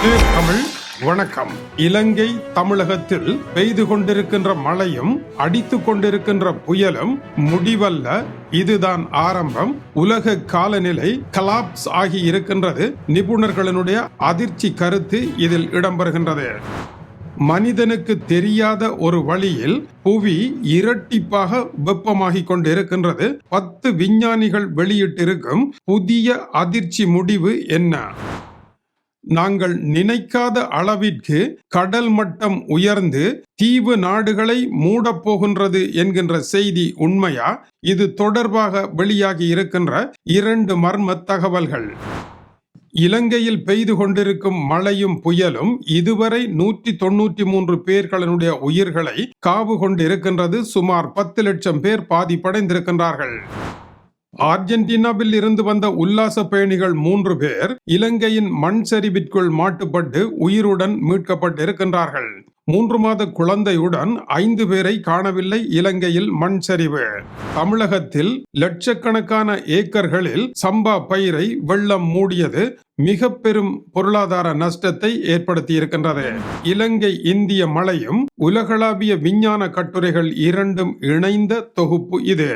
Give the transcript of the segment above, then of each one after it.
தமிழ் வணக்கம். இலங்கை தமிழகத்தில் பெய்து கொண்டிருக்கின்ற மழையும் அடித்து கொண்டிருக்கின்ற புயலும் முடிவல்ல. இதுதான் ஆரம்பம். உலக காலநிலை கலாப்ஸ் ஆகி இருக்கின்றது. நிபுணர்களினுடைய அதிர்ச்சி கருத்து இதில் இடம்பெறுகின்றது. மனிதனுக்கு தெரியாத ஒரு வழியில் புவி இரட்டிப்பாக வெப்பமாகிக் கொண்டிருக்கின்றது. பத்து விஞ்ஞானிகள் வெளியிட்டிருக்கும் புதிய அதிர்ச்சி முடிவு என்ன? நாங்கள் நினைக்காத அளவிற்கு கடல் மட்டம் உயர்ந்து தீவு நாடுகளை மூடப் போகின்றது என்கின்ற செய்தி உண்மையா? இது தொடர்பாக வெளியாகி இருக்கின்ற இரண்டு மர்ம தகவல்கள். இலங்கையில் பெய்து கொண்டிருக்கும் மழையும் புயலும் இதுவரை நூற்றி தொண்ணூற்றி மூன்று பேர்களினுடைய உயிர்களை காவு கொண்டிருக்கின்றது. சுமார் பத்து லட்சம் பேர் பாதிப்படைந்திருக்கின்றார்கள். அர்ஜென்டினாவில் இருந்து வந்த உல்லாச பயணிகள் மூன்று பேர் இலங்கையின் மண் சரிவிற்குள் மாட்டுப்பட்டு உயிருடன் மீட்கப்பட்டிருக்கின்றார்கள். மூன்று மாத குழந்தையுடன் ஐந்து பேரை காணவில்லை இலங்கையில் மண் சரிவு தமிழகத்தில் லட்சக்கணக்கான ஏக்கர்களில் சம்பா பயிரை வெள்ளம் மூடியது மிக பெரும் பொருளாதார நஷ்டத்தை ஏற்படுத்தி இருக்கின்றது இலங்கை இந்திய மழையும் உலகளாவிய விஞ்ஞான கட்டுரைகள் இரண்டும் இணைந்த தொகுப்பு இது.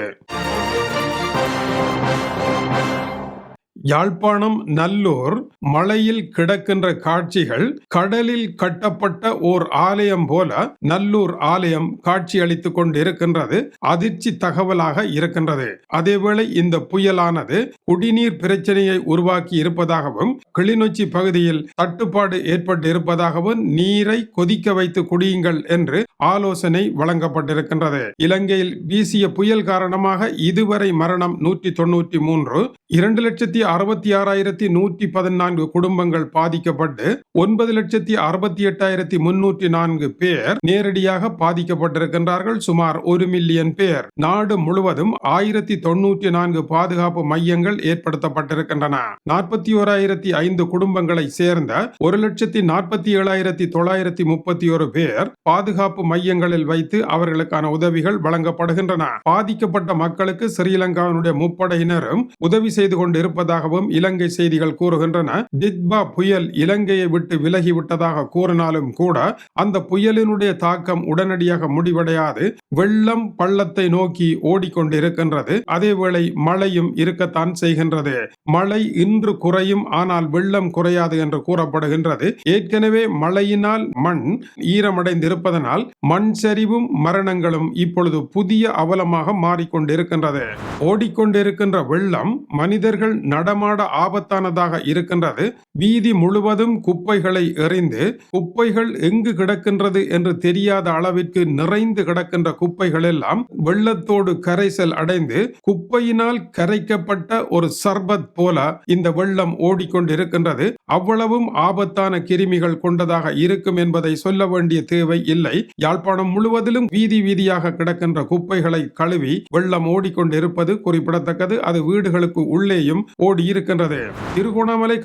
யாழ்ப்பாணம் நல்லூர் மலையில் கிடக்கின்ற காட்சிகள் கடலில் கட்டப்பட்ட ஓர் ஆலயம் போல நல்லூர் ஆலயம் காட்சி அளித்துக் கொண்டிருக்கின்றது அதிர்ச்சி தகவலாக இருக்கின்றது. அதேவேளை இந்த புயலானது குடிநீர் பிரச்சனையை உருவாக்கி இருப்பதாகவும் கிளிநொச்சி பகுதியில் தட்டுப்பாடு ஏற்பட்டு இருப்பதாகவும் நீரை கொதிக்க வைத்து குடியுங்கள் என்று ஆலோசனை வழங்கப்பட்டிருக்கின்றது. இலங்கையில் வீசிய புயல் காரணமாக இதுவரை மரணம் நூற்றி தொன்னூற்றி மூன்று இரண்டு லட்சத்தி அறுபத்தி ஆறாயிரத்தி நூற்றி பதினான்கு குடும்பங்கள் பாதிக்கப்பட்டு ஒன்பது லட்சத்தி அறுபத்தி எட்டாயிரத்தி முன்னூற்றி நான்கு பேர் நேரடியாக பாதிக்கப்பட்டிருக்கின்றார்கள். சுமார் ஒரு மில்லியன் பேர். நாடு முழுவதும் ஆயிரத்தி தொன்னூற்றி நான்கு பாதுகாப்பு மையங்கள் ஏற்படுத்தப்பட்டிருக்கின்றன. நாற்பத்தி ஓராயிரத்தி ஐந்து குடும்பங்களை சேர்ந்த ஒரு லட்சத்தி நாற்பத்தி ஏழாயிரத்தி தொள்ளாயிரத்தி முப்பத்தி ஒரு பேர் பாதுகாப்பு மையங்களில் வைத்து அவர்களுக்கான உதவிகள் வழங்கப்படுகின்றன. பாதிக்கப்பட்ட மக்களுக்கு ஸ்ரீலங்காவினுடைய முப்படையினரும் உதவி செய்து கொண்டு இருப்பதாகவும் இலங்கை செய்திகள் கூறுகின்றன. தித்பா புயல் இலங்கையை விட்டு விலகிவிட்டதாக கூறினாலும் கூட அந்த புயலினுடைய தாக்கம் உடனடியாக முடிவடையாது. வெள்ளம் பள்ளத்தை நோக்கி ஓடிக்கொண்டிருக்கின்றது. அதேவேளை மழையும் இருக்கத்தான் செய்கின்றது. மழை இன்று குறையும் ஆனால் வெள்ளம் குறையாது என்று கூறப்படுகின்றது. ஏற்கனவே மழையினால் மண் ஈரமடைந்திருப்பதனால் மண் சரிவும் மரணங்களும் இப்பொழுது புதிய அவலமாக மாறிக்கொண்டிருக்கின்றது. ஓடிக்கொண்டிருக்கின்ற வெள்ளம் மனிதர்கள் நடமாட ஆபத்தானதாக இருக்கின்றது. வீதி முழுவதும் குப்பைகளை எறிந்து குப்பைகள் எங்கு கிடக்கின்றது என்று தெரியாத அளவிற்கு நிறைந்து கிடக்கின்ற குப்பைகள் எல்லாம் வெள்ளத்தோடு கரைசல் அடைந்து குப்பையினால் கரைக்கப்பட்ட ஒரு சர்பத் போல இந்த வெள்ளம் ஓடிக்கொண்டிருக்கின்றது. அவ்வளவும் ஆபத்தான கிருமிகள் கொண்டதாக இருக்கும் என்பதை சொல்ல வேண்டிய தேவை இல்லை. யாழ்ப்பாணம் முழுவதிலும் வீதி வீதியாக கிடக்கின்ற குப்பைகளை கழுவி வெள்ளம் ஓடிக்கொண்டிருப்பது குறிப்பிடத்தக்கது. அது வீடுகளுக்கு உள்ளேயும் ஓடி இருக்கின்றது திருகோணமலை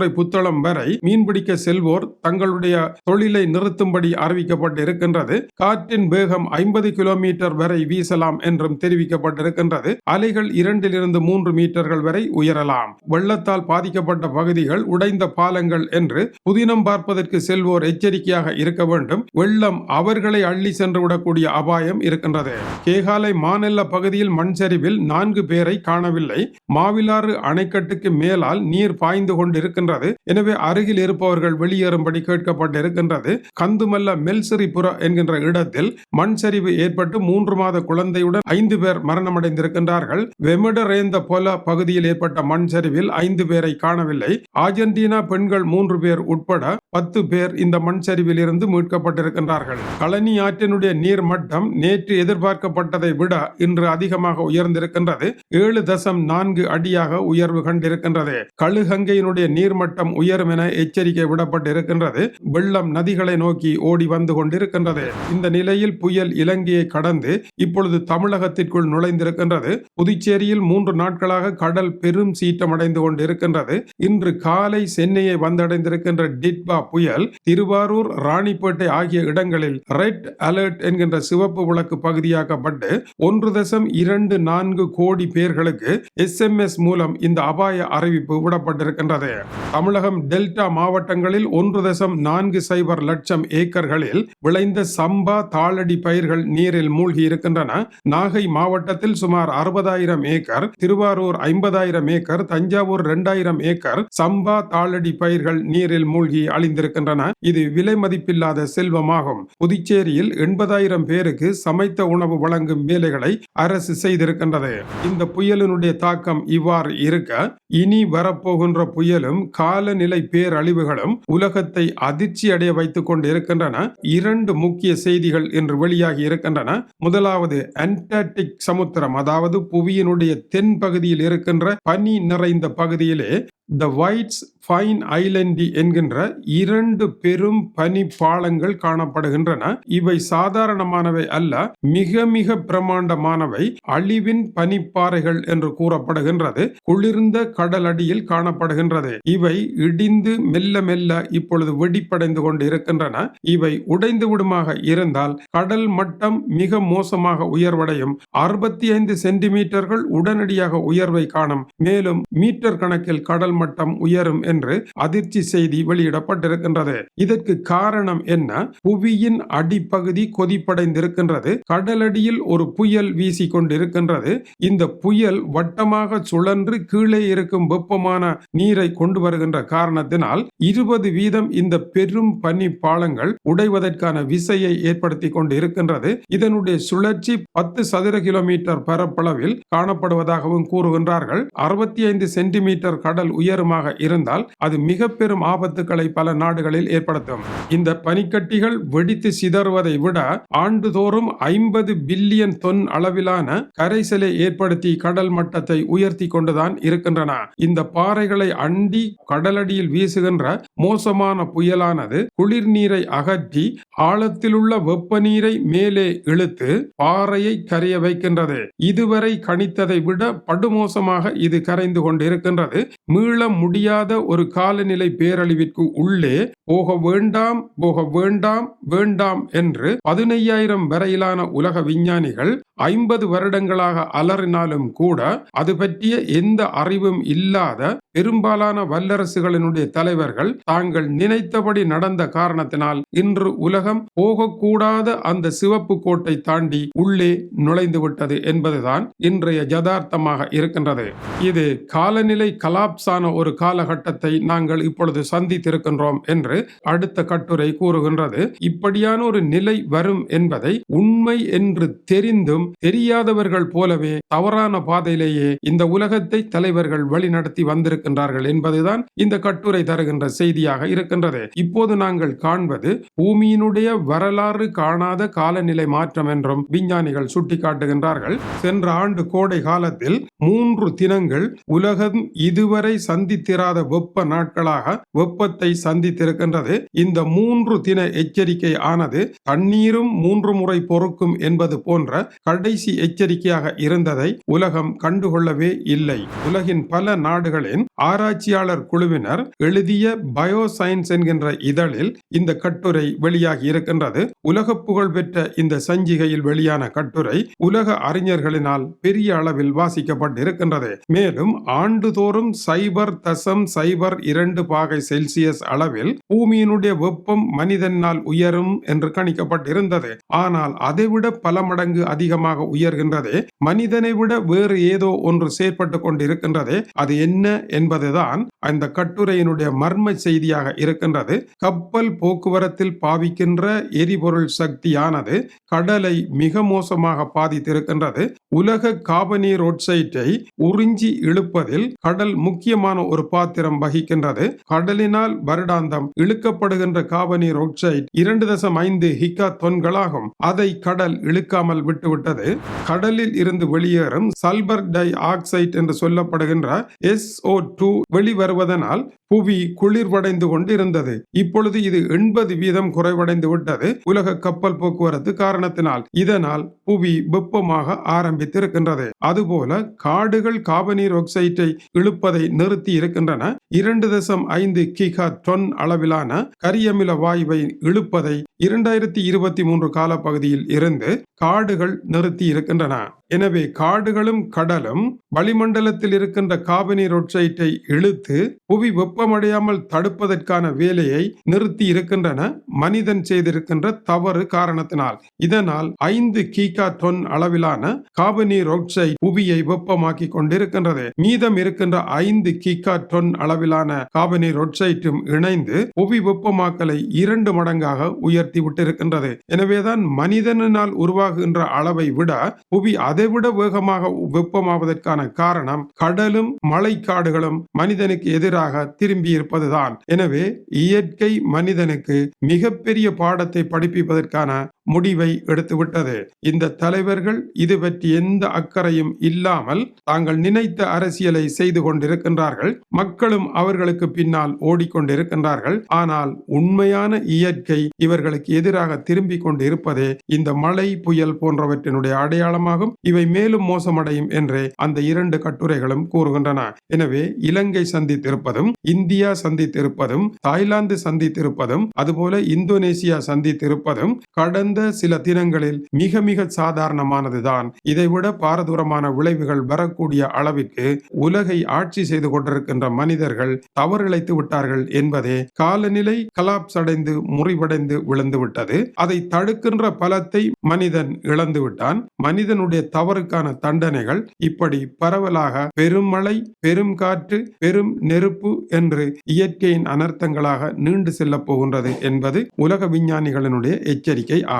கடற்கரை புத்தளம் வரை மீன்பிடிக்க செல்வோர் தங்களுடைய தொழிலை நிறுத்தும்படி அறிவிக்கப்பட்டிருக்கின்றது. காற்றின் வேகம் ஐம்பது கிலோமீட்டர் வரை வீசலாம் என்றும் தெரிவிக்கப்பட்டிருக்கின்றது. அலைகள் இரண்டிலிருந்து மூன்று மீட்டர்கள் வரை உயரலாம். வெள்ளத்தால் பாதிக்கப்பட்ட பகுதிகள் உடைந்த பாலங்கள் என்று புதினம் பார்ப்பதற்கு செல்வோர் எச்சரிக்கையாக இருக்க வேண்டும். வெள்ளம் அவர்களை அள்ளி சென்று விடக்கூடிய அபாயம் இருக்கின்றது. கேகாலை மாநில பகுதியில் மண் சரிவில் நான்கு பேரை காணவில்லை. மாவிலாறு அணைக்கட்டுக்கு மேலால் நீர் பாய்ந்து கொண்டிருக்கின்ற இருக்கின்றது. எனவே அருகில் இருப்பவர்கள் வெளியேறும்படி கேட்கப்பட்டிருக்கின்றது. கந்துமல்ல மெல்சிறிபுர என்கின்ற இடத்தில் மண் சரிவு ஏற்பட்டு மூன்று மாத குழந்தையுடன் ஐந்து பேர் மரணமடைந்திருக்கின்றார்கள். வெமிடரேந்த போல பகுதியில் ஏற்பட்ட மண் சரிவில் ஐந்து பேரை காணவில்லை. ஆர்ஜென்டினா பெண்கள் மூன்று பேர் உட்பட பத்து பேர் இந்த மண் சரிவில் இருந்து மீட்கப்பட்டிருக்கின்றார்கள். கழனி ஆற்றினுடைய நீர் மட்டம் நேற்று எதிர்பார்க்கப்பட்டதை விட இன்று அதிகமாக உயர்ந்திருக்கின்றது. ஏழு தசம் நான்கு அடியாக உயர்வு கண்டிருக்கின்றது. கழுகங்கையினுடைய நீர் நீர்மட்டம் உயரும் என எச்சரிக்கை விடப்பட்டிருக்கின்றது. வெள்ளம் நதிகளை நோக்கி ஓடி வந்து கொண்டிருக்கின்றது. இந்த நிலையில் புயல் இலங்கையை கடந்து இப்பொழுது தமிழகத்திற்குள் நுழைந்திருக்கின்றது. புதுச்சேரியில் மூன்று நாட்களாக கடல் பெரும் சீற்றமடைந்து கொண்டிருக்கின்றது. இன்று காலை சென்னையை வந்தடைந்திருக்கின்ற டிட்பா புயல் திருவாரூர் ராணிப்பேட்டை ஆகிய இடங்களில் ரெட் அலர்ட் என்கின்ற சிவப்பு விளக்கு பகுதியாக்கப்பட்டு ஒன்று தசம் இரண்டு நான்கு கோடி பேர்களுக்கு எஸ்எம்எஸ் மூலம் இந்த அபாய அறிவிப்பு விடப்பட்டிருக்கின்றது. தமிழகம் டெல்டா மாவட்டங்களில் ஒன்று தசம் நான்கு சைபர் லட்சம் ஏக்கர்களில் விளைந்த சம்பா தாளடி பயிர்கள் நீரில் மூழ்கி இருக்கின்றன. நாகை மாவட்டத்தில் சுமார் அறுபதாயிரம் ஏக்கர் திருவாரூர் ஐம்பதாயிரம் ஏக்கர் தஞ்சாவூர் இரண்டாயிரம் ஏக்கர் சம்பா தாளடி பயிர்கள் நீரில் மூழ்கி அழிந்திருக்கின்றன. இது விலை மதிப்பில்லாத செல்வமாகும். புதுச்சேரியில் எண்பதாயிரம் பேருக்கு சமைத்த உணவு வழங்கும் வேலைகளை அரசு செய்திருக்கின்றது. இந்த புயலினுடைய தாக்கம் இவ்வாறு இருக்க இனி வரப்போகின்ற புயலும் காலநிலை பேரழிவுகளும் உலகத்தை அதிர்ச்சி அடைய வைத்துக் கொண்டு இருக்கின்றன. இரண்டு முக்கிய செய்திகள் இன்று வெளியாகி இருக்கின்றன. முதலாவது அண்டார்டிக் சமுத்திரம் அதாவது புவியினுடைய தென் பகுதியில் இருக்கின்ற பனி நிறைந்த பகுதியிலே த வைட்ஸ் ஃபைன் ஐலண்டி என்கின்ற இரண்டு பெரும் பனி பாலங்கள் காணப்படுகின்றன. இவை சாதாரணமானவை அல்ல மிக மிக பிரமாண்டமானவை அழிவின் பனிப்பாறைகள் என்று கூறப்படுகின்றது. குளிர்ந்த கடலடியில் காணப்படுகின்றது. இவை இடிந்து மெல்ல மெல்ல இப்பொழுது வெடிப்படைந்து கொண்டு இருக்கின்றன இவை உடைந்து விடுமாக இருந்தால் கடல் மட்டம் மிக மோசமாக உயர்வடையும். அறுபத்தி ஐந்து சென்டிமீட்டர்கள் உடனடியாக உயர்வை காணும். மேலும் மீட்டர் கணக்கில் கடல் மட்டம் உயரும் என்று அதிர்ச்சி செய்தி வெளியிடப்பட்டிருக்கின்றது. இதற்கு காரணம் என்ன? புவியின் அடிப்பகுதி கொதிப்படைந்திருக்கின்றது. கடலடியில் ஒரு புயல் வீசி கொண்டிருக்கின்றது இந்த புயல் வட்டமாக சுழன்று கீழே இருக்கும் வெப்பமான நீரை கொண்டு வருகின்ற காரணத்தினால் இருபது வீதம் இந்த பெரும் பனி பாலங்கள் உடைவதற்கான விசையை ஏற்படுத்தி கொண்டு இருக்கின்றது இதனுடைய சுழற்சி பத்து சதுர கிலோமீட்டர் பரப்பளவில் காணப்படுவதாகவும் கூறுகின்றார்கள். அறுபத்தி ஐந்து சென்டிமீட்டர் கடல் உயர் உயரமாக இருந்தால் அது மிக பெரும் ஆபத்துக்களை பல நாடுகளில் ஏற்படுத்தும். இந்த பனிக்கட்டிகள் வெடித்து சிதறுவதை விட ஆண்டுதோறும் ஐம்பது பில்லியன் தொன் அளவிலான கரைசலை ஏற்படுத்தி கடல் மட்டத்தை உயர்த்தி கொண்டுதான் இருக்கின்றன. இந்த பாறைகளை அண்டி கடலடியில் வீசுகின்ற மோசமான புயலானது குளிர் நீரை அகற்றி ஆழத்திலுள்ள வெப்பநீரை மேலே இழுத்து பாறையை கரைய வைக்கின்றது. இதுவரை கணித்ததை விட படுமோசமாக இது கரைந்து கொண்டிருக்கின்றது. மீள முடியாத ஒரு காலநிலை பேரழிவிற்கு உள்ளே போக வேண்டாம் போக வேண்டாம் வேண்டாம் என்று பதினையாயிரம் வரையிலான உலக விஞ்ஞானிகள் ஐம்பது வருடங்களாக அலறினாலும் கூட அது பற்றிய எந்த அறிவும் இல்லாத பெரும்பாலான வல்லரசுகளினுடைய தலைவர்கள் தாங்கள் நினைத்தபடி நடந்த காரணத்தினால் இன்று உலகம் போகக்கூடாத அந்த சிவப்பு கோட்டை தாண்டி உள்ளே நுழைந்து விட்டது என்பதுதான் இன்றைய யதார்த்தமாக இருக்கின்றது. இது காலநிலை கலாப்ஸான ஒரு காலகட்டத்தை நாங்கள் இப்பொழுது சந்தித்திருக்கின்றோம் என்று அடுத்த கட்டுரை கூறுகின்றது. இப்படியான ஒரு நிலை வரும் என்பதை உண்மை என்று தெரிந்தும் தெரியாதவர்கள் போலவே தவறான பாதையிலேயே இந்த உலகத்தை தலைவர்கள் வழிநடத்தி வந்திருக்கின்றார்கள் என்பதுதான் இந்த கட்டுரை தருகின்ற செய்தியாக இருக்கின்றது. இப்போது நாங்கள் காண்பது பூமியினுடைய வரலாறு காணாத காலநிலை மாற்றம் என்றும் விஞ்ஞானிகள் சுட்டிக்காட்டுகின்றார்கள். சென்ற ஆண்டு கோடை காலத்தில் மூன்று தினங்கள் உலகம் இதுவரை சந்தித்திராத வெப்ப நாட்களாக வெப்பத்தை சந்தித்திருக்க இருக்கின்றது. இந்த மூன்று தின எச்சரிக்கை ஆனது தண்ணீரும் மூன்று முறை பொறுக்கும் என்பது போன்ற கடைசி எச்சரிக்கையாக இருந்ததை உலகம் கண்டுகொள்ளவே இல்லை. உலகின் பல நாடுகளின் ஆராய்ச்சியாளர் குழுவினர் எழுதிய பயோ சயின்ஸ் என்கின்ற இதழில் இந்த கட்டுரை வெளியாகி இருக்கின்றது. உலக புகழ் பெற்ற இந்த சஞ்சிகையில் வெளியான கட்டுரை உலக அறிஞர்களினால் பெரிய அளவில் வாசிக்கப்பட்டிருக்கின்றது. மேலும் ஆண்டுதோறும் சைபர் தசம் சைபர் இரண்டு பாகை செல்சியஸ் அளவில் பூமியினுடைய வெப்பம் மனிதனால் உயரும் என்று கணிக்கப்பட்டிருந்தது. ஆனால் அதைவிட பல மடங்கு அதிகமாக உயர்கின்றது. மனிதனை விட வேறு ஏதோ ஒன்று செயற்பட்டு கொண்டிருக்கின்றது. அது என்ன என்பதுதான் அந்த கட்டுரையினுடைய மர்ம செய்தியாக இருக்கின்றது. கப்பல் போக்குவரத்தில் பாவிக்கின்ற எரிபொருள் சக்தியானது கடலை மிக மோசமாக பாதித்திருக்கின்றது. உலக காபனீர் ஒட்சைட்டை உறிஞ்சி இழுப்பதில் கடல் முக்கியமான ஒரு பாத்திரம் வகிக்கின்றது. கடலினால் வருடாந்தம் இழுக்கப்படுகின்ற காபனீர் ஒட்சைட் இரண்டு தசம் ஐந்து ஹிக்கா தொன்களாகும். அதை கடல் இழுக்காமல் விட்டுவிட்டது. கடலில் இருந்து வெளியேறும் சல்பர் டை ஆக்சைட் என்று சொல்லப்படுகின்ற எஸ் ஓ டூ வெளிவருவதனால் புவி குளிர்வடைந்து கொண்டிருந்தது. இப்பொழுது இது எண்பது வீதம் குறைவடைந்து விட்டது. உலக கப்பல் போக்குவரத்து காரணத்தினால் இதனால் புவி வெப்பமாக ஆரம்பித்திருக்கின்றது. அதுபோல காடுகள் காபனீர் ஆக்சைட்டை இழுப்பதை நிறுத்தி இருக்கின்றன இரண்டு தசம் ஐந்து கிகா டொன் அளவிலான கரியமில வாயுவை இழுப்பதை இரண்டாயிரத்தி இருபத்தி மூன்று காலப்பகுதியில் இருந்து காடுகள் நிறுத்தி இருக்கின்றன. எனவே காடுகளும் கடலும் வளிமண்டலத்தில் இருக்கின்ற காபனீர் ஒட்சைட்டை இழுத்து புவி வெப்பமடையாமல் தடுப்பதற்கான வேலையை நிறுத்தி இருக்கின்றன மனிதன் செய்திருக்கின்ற தவறு காரணத்தினால். இதனால் ஐந்து கீகா டொன் அளவிலான காபனீர் ஒட்சைட் புவியை வெப்பமாக்கி கொண்டிருக்கின்றது. மீதம் இருக்கின்ற ஐந்து கீகா டொன் அளவிலான காபனீர் ஒட்சைட்டும் இணைந்து புவி வெப்பமாக்கலை இரண்டு மடங்காக உயர்த்தி விட்டிருக்கின்றது. எனவேதான் மனிதனால் உருவாகுகின்ற அளவை விட புவி அதிக அதைவிட வேகமாக வெப்பமாவதற்கான காரணம் கடலும் மழைக்காடுகளும் மனிதனுக்கு எதிராக திரும்பி இருப்பதுதான் எனவே இயற்கை மனிதனுக்கு மிகப்பெரிய பாடத்தை படிப்பிப்பதற்கான முடிவை எடுத்துவிட்டது. இந்த தலைவர்கள் இது பற்றி எந்த அக்கறையும் இல்லாமல் தாங்கள் நினைத்த அரசியலை செய்து கொண்டிருக்கின்றார்கள். மக்களும் அவர்களுக்கு பின்னால் ஓடிக்கொண்டிருக்கின்றார்கள். ஆனால் உண்மையான இயற்கை இவர்களுக்கு எதிராக திரும்பிக் கொண்டு இருப்பதே இந்த மழை புயல் போன்றவற்றினுடைய அடையாளமாகும். இவை மேலும் மோசமடையும் என்றே அந்த இரண்டு கட்டுரைகளும் கூறுகின்றன. எனவே இலங்கை சந்தித்திருப்பதும் இந்தியா சந்தித்திருப்பதும் தாய்லாந்து சந்தித்திருப்பதும் அதுபோல இந்தோனேசியா சந்தித்திருப்பதும் கடந்த சில தினங்களில் மிக மிக சாதாரணமானதுதான். இதைவிட பாரதூரமான விளைவுகள் வரக்கூடிய அளவிற்கு உலகை ஆட்சி செய்து கொண்டிருக்கின்ற மனிதர்கள் தவறிழைத்து விட்டார்கள் என்பதே காலநிலை கலாப்ஸ் அடைந்து முறிவடைந்து விழுந்துவிட்டது. அதை தடுக்கின்ற பலத்தை மனிதன் இழந்து விட்டான் மனிதனுடைய தவறுக்கான தண்டனைகள் இப்படி பரவலாக பெரும் மழை பெரும் காற்று பெரும் நெருப்பு என்று இயற்கையின் அனர்த்தங்களாக நீண்டு செல்லப் போகின்றது என்பது உலக விஞ்ஞானிகளினுடைய எச்சரிக்கை ஆகும்.